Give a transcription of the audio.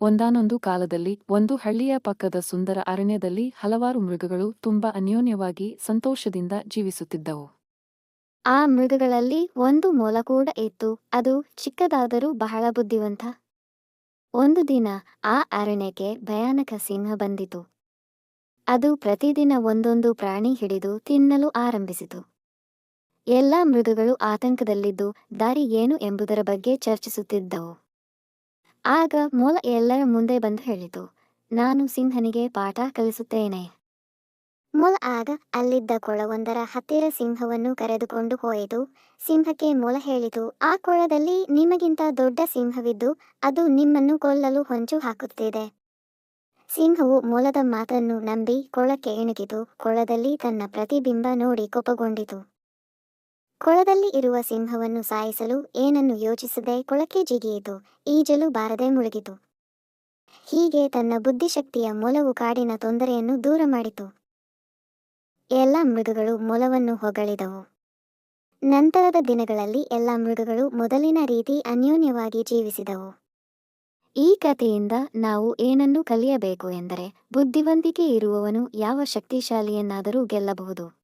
ಒಂದಾನೊಂದು ಕಾಲದಲ್ಲಿ ಒಂದು ಹಳ್ಳಿಯ ಪಕ್ಕದ ಸುಂದರ ಅರಣ್ಯದಲ್ಲಿ ಹಲವಾರು ಮೃಗಗಳು ತುಂಬಾ ಅನ್ಯೋನ್ಯವಾಗಿ ಸಂತೋಷದಿಂದ ಜೀವಿಸುತ್ತಿದ್ದವು. ಆ ಮೃಗಗಳಲ್ಲಿ ಒಂದು ಮೊಲ ಕೂಡ ಇತ್ತು. ಅದು ಚಿಕ್ಕದಾದರೂ ಬಹಳ ಬುದ್ಧಿವಂತ. ಒಂದು ದಿನ ಆ ಅರಣ್ಯಕ್ಕೆ ಭಯಾನಕ ಸಿಂಹ ಬಂದಿತು. ಅದು ಪ್ರತಿದಿನ ಒಂದೊಂದು ಪ್ರಾಣಿ ಹಿಡಿದು ತಿನ್ನಲು ಆರಂಭಿಸಿತು. ಎಲ್ಲ ಮೃಗಗಳು ಆತಂಕದಲ್ಲಿದ್ದು ದಾರಿ ಏನು ಎಂಬುದರ ಬಗ್ಗೆ ಚರ್ಚಿಸುತ್ತಿದ್ದವು. ಆಗ ಮೊಲ ಎಲ್ಲರ ಮುಂದೆ ಬಂದು ಹೇಳಿತು, ನಾನು ಸಿಂಹನಿಗೆ ಪಾಠ ಕಲಿಸುತ್ತೇನೆ. ಮೊಲ ಆಗ ಅಲ್ಲಿದ್ದ ಕೊಳವೊಂದರ ಹತ್ತಿರ ಸಿಂಹವನ್ನು ಕರೆದುಕೊಂಡು ಹೋಯಿತು. ಸಿಂಹಕ್ಕೆ ಮೊಲ ಹೇಳಿತು, ಆ ಕೊಳದಲ್ಲಿ ನಿಮಗಿಂತ ದೊಡ್ಡ ಸಿಂಹವಿದ್ದು, ಅದು ನಿಮ್ಮನ್ನು ಕೊಲ್ಲಲು ಹೊಂಚು ಹಾಕುತ್ತಿದೆ. ಸಿಂಹವು ಮೊಲದ ಮಾತನ್ನು ನಂಬಿ ಕೊಳಕ್ಕೆ ಇಣುಕಿತು ಕೊಳದಲ್ಲಿ ತನ್ನ ಪ್ರತಿಬಿಂಬ ನೋಡಿ ಕೋಪಗೊಂಡಿತು. ಕೊಳದಲ್ಲಿ ಇರುವ ಸಿಂಹವನ್ನು ಸಾಯಿಸಲು ಏನನ್ನು ಯೋಚಿಸದೆ ಕೊಳಕ್ಕೆ ಜಿಗಿಯಿತು, ಈಜಲು ಬಾರದೆ ಮುಳುಗಿತು. ಹೀಗೆ ತನ್ನ ಬುದ್ಧಿಶಕ್ತಿಯ ಮೊಲವು ಕಾಡಿನ ತೊಂದರೆಯನ್ನು ದೂರ ಮಾಡಿತು. ಎಲ್ಲ ಮೃಗಗಳು ಮೊಲವನ್ನು ಹೊಗಳಿದವು. ನಂತರದ ದಿನಗಳಲ್ಲಿ ಎಲ್ಲ ಮೃಗಗಳು ಮೊದಲಿನ ರೀತಿ ಅನ್ಯೋನ್ಯವಾಗಿ ಜೀವಿಸಿದವು. ಈ ಕಥೆಯಿಂದ ನಾವು ಏನನ್ನು ಕಲಿಯಬೇಕು ಎಂದರೆ, ಬುದ್ಧಿವಂತಿಕೆ ಇರುವವನು ಯಾವ ಶಕ್ತಿಶಾಲಿಯನ್ನಾದರೂ ಗೆಲ್ಲಬಹುದು.